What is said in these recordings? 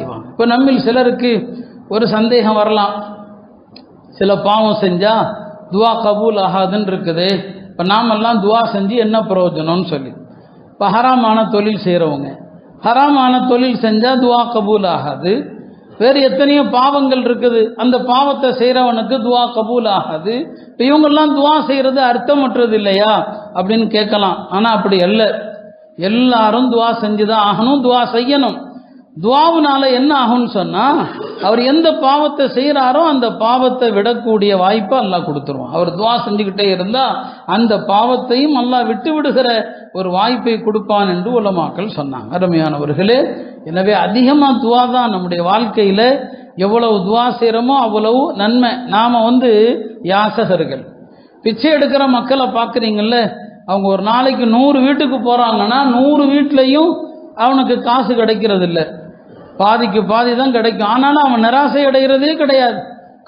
செய்வாங்க. இப்போ நம்மில் சிலருக்கு ஒரு சந்தேகம் வரலாம். சில பாவம் செஞ்சா துவா கபூல் ஆகாதுன்னு இருக்குது. இப்போ நாமெல்லாம் துவா செஞ்சு என்ன பிரயோஜனம்னு சொல்லி. இப்போ ஹராமான தொழில் செய்கிறவங்க ஹராமான தொழில் செஞ்சால் துவா கபூல் ஆகாது. வேறு எத்தனையோ பாவங்கள் இருக்குது. அந்த பாவத்தை செய்கிறவனுக்கு துவா கபூல் ஆகாது. இப்போ இவங்கெல்லாம் துவா செய்கிறது அர்த்தமற்றது இல்லையா? அப்படின்னு கேட்கலாம். ஆனால் அப்படி அல்ல. எல்லாரும் துவா செஞ்சுதான் ஆகணும் துவா செய்யணும். துவாவுனால என்ன ஆகும்னு சொன்னா அவர் எந்த பாவத்தை செய்கிறாரோ அந்த பாவத்தை விடக்கூடிய வாய்ப்பை அல்லாஹ் கொடுத்துருவான். அவர் துவா செஞ்சுக்கிட்டே இருந்தா அந்த பாவத்தையும் அல்லாஹ் விட்டு விடுகிற ஒரு வாய்ப்பை கொடுப்பான் என்று உலமாக்கள் சொன்னாங்க. அருமையானவர்களே எனவே அதிகமாக துவா தான் நம்முடைய வாழ்க்கையில எவ்வளவு துவா செய்கிறோமோ அவ்வளவு நன்மை. நாம வந்து யாசகர்கள். பிச்சை எடுக்கிற மக்களை பார்க்குறீங்கள்ல அவங்க ஒரு நாளைக்கு நூறு வீட்டுக்கு போகிறாங்கன்னா நூறு வீட்லேயும் அவனுக்கு காசு கிடைக்கிறது இல்லை பாதிக்கு பாதி தான் கிடைக்கும். ஆனாலும் அவன் நிராசை அடைகிறதே கிடையாது.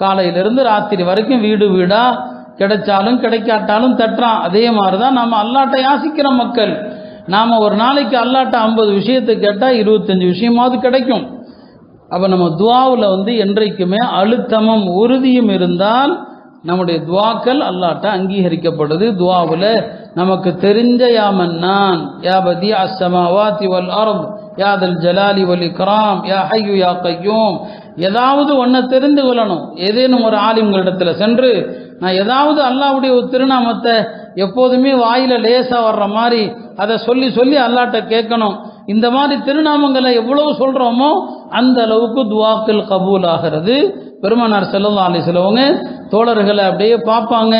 காலையிலிருந்து ராத்திரி வரைக்கும் வீடு வீடா கிடைச்சாலும் கிடைக்காட்டாலும் தட்டுறான். அதே மாதிரி தான் நம்ம அல்லாட்டை யாசிக்கிற மக்கள். நாம் ஒரு நாளைக்கு அல்லாட்ட ஐம்பது விஷயத்தை கேட்டால் இருபத்தஞ்சு விஷயமாவது கிடைக்கும். அப்போ நம்ம துவாவில் வந்து என்றைக்குமே அழுத்தமும் உறுதியும் இருந்தால் நம்முடைய துவாக்கள் அல்லாட்ட அங்கீகரிக்கப்படுது. துவாவில் நமக்கு தெரிஞ்ச யாமன் நான் யாபதி பதி அஸ்ஸமாவாதி வல் யாதல் ஜலாலி வல் இக்ராம் யா ஹையு யா கையூம். ஏதாவது ஒன்றை தெரிந்து கொள்ளணும். ஏதேனும் ஒரு ஆலிம்களிடத்தில் சென்று நான் ஏதாவது அல்லாவுடைய ஒரு திருநாமத்தை எப்போதுமே வாயில் லேசாக வர்ற மாதிரி அதை சொல்லி சொல்லி அல்லாட்ட கேட்கணும். இந்த மாதிரி திருநாமங்களை எவ்வளவு சொல்கிறோமோ அந்த அளவுக்கு துவாக்கள் கபூல் ஆகிறது. பெருமானார் செல்லல்லா அலி சிலவங்க தோழர்களை அப்படியே பார்ப்பாங்க.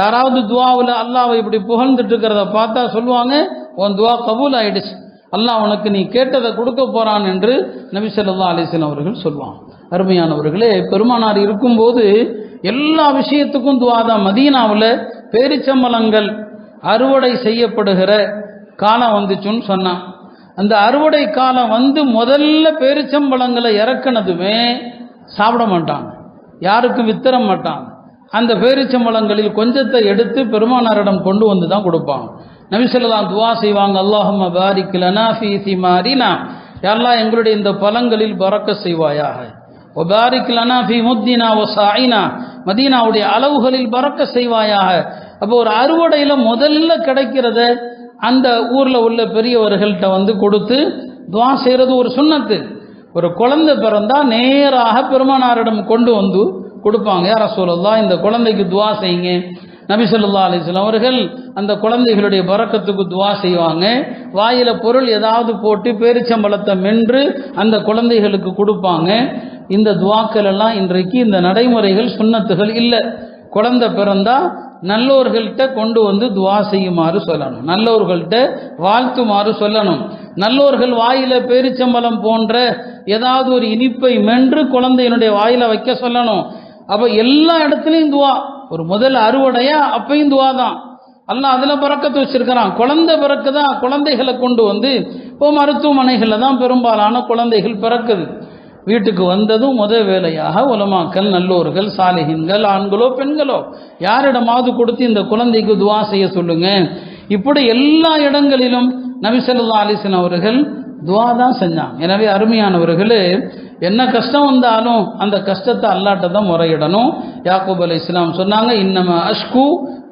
யாராவது துவாவில் அல்லாவை இப்படி புகழ்ந்துட்டு இருக்கிறத பார்த்தா சொல்லுவாங்க உன் துவா கபூல் ஆயிடுச்சு. அல்லாஹ் உனக்கு நீ கேட்டதை கொடுக்க போறான் என்று நபி சொல்லா அலைஹி அவர்கள் சொல்லுவான் அருமையானவர்களே பெருமானார் இருக்கும்போது எல்லா விஷயத்துக்கும் துவா மதீனாவில் பேரிச்சம்பளங்கள் அறுவடை செய்யப்படுகிற காலம் வந்துச்சுன்னு சொன்னான். அந்த அறுவடை காலம் வந்து முதல்ல பேரிச்சம்பழங்களை இறக்குனதுமே சாப்பிட மாட்டாங்க. யாருக்கும் வித்தர மாட்டாங்க. அந்த பேரிச்சம்பழங்களில் கொஞ்சத்தை எடுத்து பெருமானாரிடம் கொண்டு வந்து தான் கொடுப்பாங்க. நபிசல்லாம் துவா செய்வாங்க அல்லாஹும் பாரிக் லனா ஃபீ சிமாரினா யாரெல்லாம் எங்களுடைய இந்த பழங்களில் பறக்க செய்வாயாக. ஒபாரிக் லனா ஃபி முத்தினா ஒ சாயினா மதீனாவுடைய அளவுகளில் பறக்க செய்வாயாக. அப்போ ஒரு அறுவடையில் முதல்ல கிடைக்கிறத அந்த ஊரில் உள்ள பெரியவர்கள்ட்ட வந்து கொடுத்து துவா செய்கிறது ஒரு சுண்ணத்து. ஒரு குழந்தை பிறந்தா நேராக பெருமானாரிடம் கொண்டு வந்து கொடுப்பாங்க. யார சொல்லலாம் இந்த குழந்தைக்கு துவா செய்யுங்க. நபி சொல்லா அலிஸ்லாம் அவர்கள் அந்த குழந்தைகளுடைய பறக்கத்துக்கு துவா செய்வாங்க. வாயில பொருள் ஏதாவது போட்டு பேரிச்சம்பழத்தை மென்று அந்த குழந்தைகளுக்கு கொடுப்பாங்க. இந்த துவாக்கள் எல்லாம் இன்றைக்கு இந்த நடைமுறைகள் சுண்ணத்துகள் இல்லை. குழந்தை பிறந்தா நல்லோர்கள்ட்ட கொண்டு வந்து துவா செய்யுமாறு சொல்லணும். நல்லோர்கள்ட்ட வாழ்த்துமாறு சொல்லணும். நல்லோர்கள் வாயில பேரிச்சம்பழம் போன்ற ஏதாவது ஒரு இனிப்பை மென்று குழந்தையினுடைய வாயில வைக்க சொல்லணும். அப்ப எல்லா இடத்துலையும் துவா. ஒரு முதல் அறுவடையா அப்பையும் துவா தான் அல்லாஹ் அதில் பிறக்கத்து வச்சிருக்கிறான். குழந்தை தான் குழந்தைகளை கொண்டு வந்து இப்போ மருத்துவமனைகளில் தான் பெரும்பாலான குழந்தைகள் பிறக்குது. வீட்டுக்கு வந்ததும் முத வேலையாக உலமாக்கல் நல்லோர்கள் சாலிகின்கள் ஆண்களோ பெண்களோ யாரிடமாவது கொடுத்து இந்த குழந்தைக்கு துவா செய்ய சொல்லுங்க. இப்படி எல்லா இடங்களிலும் நபிசல்லா அலிசன் அவர்கள் துவா தான் செஞ்சான் எனவே அருமையானவர்களே என்ன கஷ்டம் வந்தாலும் அந்த கஷ்டத்தை அல்லாட்ட தான் முறையிடணும். யாக்கூப் அலி இஸ்லாம் சொன்னாங்க இன்னம அஷ்கு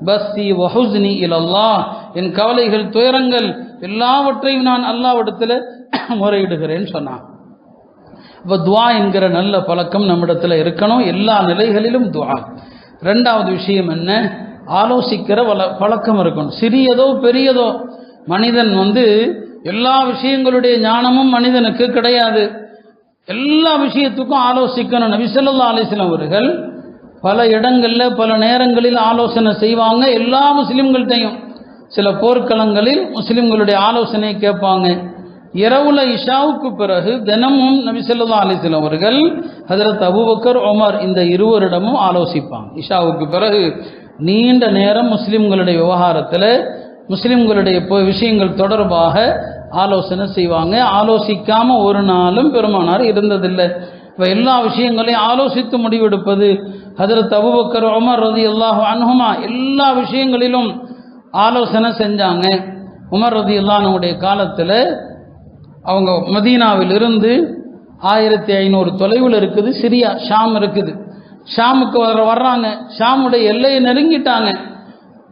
பஸ்தி வஹுஸ்னி இலல்லா என் கவலைகள் துயரங்கள் எல்லாவற்றையும் நான் அல்லாவிடத்தில் முறையிடுகிறேன்னு சொன்னான் இப்போ துவா என்கிற நல்ல பழக்கம் நம்மிடத்தில் இருக்கணும். எல்லா நிலைகளிலும் துவா. ரெண்டாவது விஷயம் என்ன? ஆலோசிக்கிற வள பழக்கம் இருக்கணும். சிறியதோ பெரியதோ மனிதன் வந்து எல்லா விஷயங்களுடைய ஞானமும் மனிதனுக்கு கிடையாது. எல்லா விஷயத்துக்கும் ஆலோசிக்கணும். நபிசல்லா அலிஸ்லாம் அவர்கள் பல இடங்களில் பல நேரங்களில் ஆலோசனை செய்வாங்க. எல்லா முஸ்லீம்கள்ட்டையும் சில போர்க்களங்களில் முஸ்லீம்களுடைய ஆலோசனையை கேட்பாங்க. இரவுல இஷாவுக்கு பிறகு தினமும் நபிசல்லா அலிஸ்லாம் அவர்கள் ஹதரத் அபுபக்கர் ஒமர் இந்த இருவரிடமும் ஆலோசிப்பாங்க. இஷாவுக்கு பிறகு நீண்ட நேரம் முஸ்லீம்களுடைய விவகாரத்தில் முஸ்லீம்களுடைய விஷயங்கள் தொடர்பாக ஆலோசனை செய்வாங்க. ஆலோசிக்காம ஒரு நாளும் பெருமானார் இருந்ததில்லை. இப்போ எல்லா விஷயங்களையும் ஆலோசித்து முடிவெடுப்பது. ஹதரத் அபுபக்கர் உமர் ரதி அல்லாஹ் அன்ஹுமா எல்லா விஷயங்களிலும் ஆலோசனை செஞ்சாங்க. உமர் ரதி அல்லானுடைய காலத்தில் அவங்க மதீனாவில் இருந்து ஆயிரத்தி ஐநூறு தொலைவில் இருக்குது. சிரியா ஷாம் இருக்குது. ஷாமுக்கு வர வர்றாங்க. ஷாமுடைய எல்லையை நெருங்கிட்டாங்க.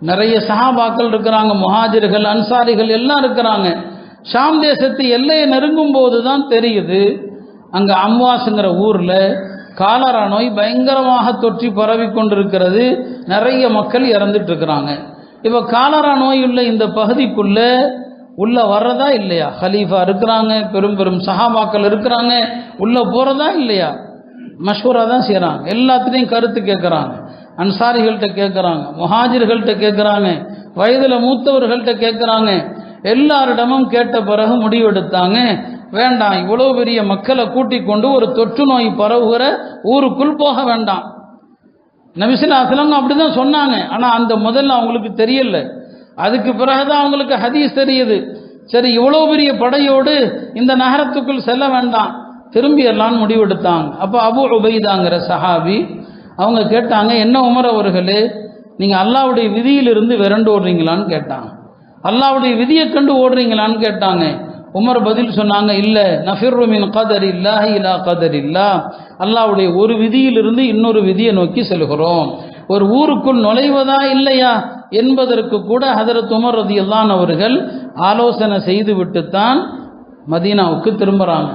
நிறைய சஹாபாக்கள் இருக்கிறாங்க. முஹாஜிர்கள் அன்சாரிகள் எல்லாம் இருக்கிறாங்க. ஷாம் தேசத்து எல்லையை நெருங்கும் போது தான் தெரியுது. அங்கே அம்வாஸுங்கிற ஊரில் காலரா நோய் பயங்கரமாக தொற்றி பரவி கொண்டிருக்கிறது. நிறைய மக்கள் இறந்துட்டு இருக்கிறாங்க. இப்போ காலரா நோய் உள்ள இந்த பகுதிக்குள்ளே உள்ள வர்றதா இல்லையா? ஹலீஃபா இருக்கிறாங்க பெரும் பெரும் சஹாபாக்கள் இருக்கிறாங்க. உள்ள போகிறதா இல்லையா? மஷூரா தான் செய்கிறாங்க எல்லாத்துலேயும் கருத்து கேட்குறாங்க அன்சாரிகள்கிட்ட கேட்குறாங்க முஹாஜிர்கள்ட்ட கேட்குறாங்க வயதில் மூத்தவர்கள்ட்ட கேட்குறாங்க எல்லாரிடமும் கேட்ட பிறகு முடிவெடுத்தாங்க. வேண்டாம் இவ்வளோ பெரிய மக்களை கூட்டி கொண்டு ஒரு தொற்று நோய் பரவுகிற ஊருக்குள் போக வேண்டாம். நபிசில் அப்படி தான் சொன்னாங்க. ஆனால் அந்த முதல்ல அவங்களுக்கு தெரியல. அதுக்கு பிறகுதான் அவங்களுக்கு ஹதீஸ் தெரியுது. சரி இவ்வளோ பெரிய படையோடு இந்த நகரத்துக்குள் செல்ல வேண்டாம். திரும்பி எல்லாம் முடிவெடுத்தாங்க. அப்போ அபு உபைதாங்கிற சஹாபி அவங்க கேட்டாங்க என்ன உமர் அவர்களே நீங்கள் அல்லாவுடைய விதியிலிருந்து விரண்டு ஓடுறீங்களான்னு கேட்டாங்க. அல்லாவுடைய விதியை கண்டு ஓடுறீங்களான்னு கேட்டாங்க. உமர் பதில் சொன்னாங்க இல்லை நஃபிர்ருமின் கதர் இல்லாஹி இலா கதர் இல்லா அல்லாவுடைய ஒரு விதியிலிருந்து இன்னொரு விதியை நோக்கி செல்கிறோம். ஒரு ஊருக்குள் நுழைவதா இல்லையா என்பதற்கு கூட ஹதரத் உமர் ரதியல்லான் அவர்கள் ஆலோசனை செய்து விட்டுத்தான் மதீனாவுக்கு திரும்புகிறாங்க